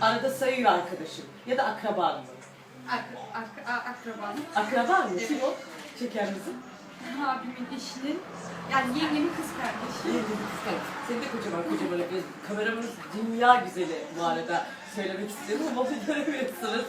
arada sayıyor arkadaşım. Ya da akraban mı? Ak ak a- akrabam. Akraban mı? Kim o? Şekerimizin. Abimin eşinin, yani yengemin kız kardeşi. Senin de kocaman kocaman öpüyoruz. Kameramız dünya güzeli bu arada. Söylemek istiyorum ama onu göremiyorsunuz.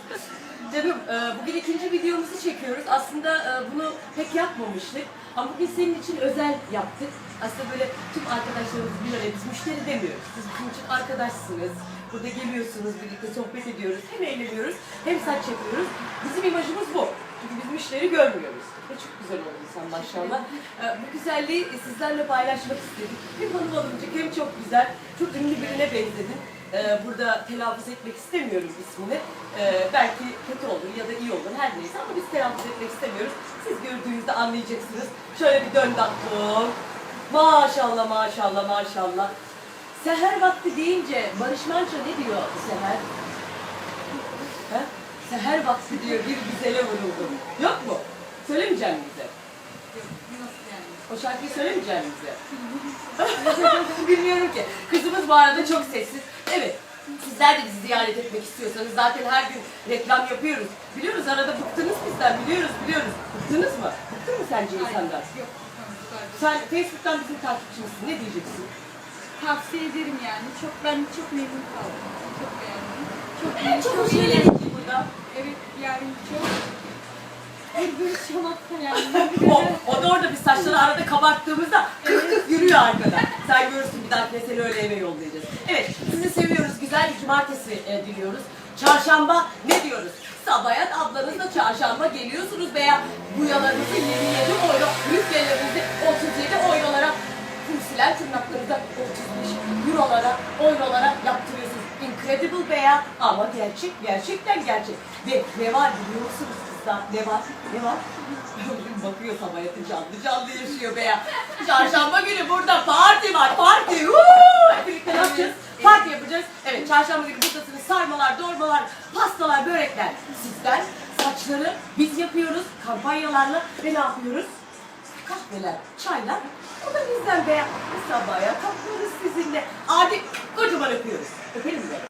Canım e, bugün ikinci videomuzu çekiyoruz. Aslında e, bunu pek yapmamıştık. Ama bugün senin için özel yaptık. Aslında böyle tüm arkadaşlarımız bir araya biz müşteri demiyoruz. Siz bizim için arkadaşsınız. Burada geliyorsunuz, birlikte sohbet ediyoruz. Hem eğleniyoruz hem saç yapıyoruz. Bizim imajımız bu. Çünkü biz müşteri görmüyoruz. Ve çok güzel oldu sen maşallah. Ee, bu güzelliği sizlerle paylaşmak istedik. Hem hanım hanımcık hem çok güzel, çok ünlü birine benzedin. Ee, burada telaffuz etmek istemiyorum ismini. Ee, belki kötü olur ya da iyi olur her neyse ama biz telaffuz etmek istemiyoruz. Siz gördüğünüzde anlayacaksınız. Şöyle bir dön tatlım. Maşallah maşallah maşallah. Seher vakti deyince Barış Manço ne diyor Seher? He? Seher vakti diyor bir güzele vuruldum. Yok mu? Söylemeyecek misin bize? O şarkıyı söylemeyecek misin bize? Bilmiyorum ki. Kızımız bu arada çok sessiz. Evet. Sizler de bizi ziyaret etmek istiyorsanız zaten her gün reklam yapıyoruz. Biliyoruz arada bıktınız bizden. Biliyoruz biliyoruz. Bıktınız mı? Bıktın mı sence insanlar? Yok. tamam, güzel. Sen Facebook'tan bizim takipçimizsin. Ne diyeceksin? Tavsiye ederim yani. Çok ben çok memnun kaldım. Çok beğendim. Çok beğendim. çok Çok eğlendim. burada. Evet yani çok bir bir şamatta yani. O, o da orada biz saçları arada kabarttığımızda kık kık yürüyor arkada. Sen görürsün bir dahakine seni öyle eve yollayacağız. Evet sizi seviyoruz. Güzel bir cumartesi e, diliyoruz. Çarşamba ne diyoruz? Sabayat ablanızla çarşamba geliyorsunuz veya buyalarınızı 27 euro, yüklerinizi eurolara, eurolara yaptırıyorsunuz. Incredible veya ama gerçek, gerçekten gerçek. Ve ne var biliyor musunuz kızlar? Ne var? Ne var? Bakıyor Sabayat'ın canlı canlı yaşıyor veya. Çarşamba günü burada parti var, parti. Woo! Hep birlikte ne yapacağız? Parti yapacağız. Evet, çarşamba günü buradasınız. Sarmalar, dormalar, pastalar, börekler. Sizden saçları biz yapıyoruz kampanyalarla ve ne yapıyoruz? Kahveler, çaylar. O da bizden be. Sabaya toplarız sizinle. Adi kocaman öpüyoruz. Öpelim mi?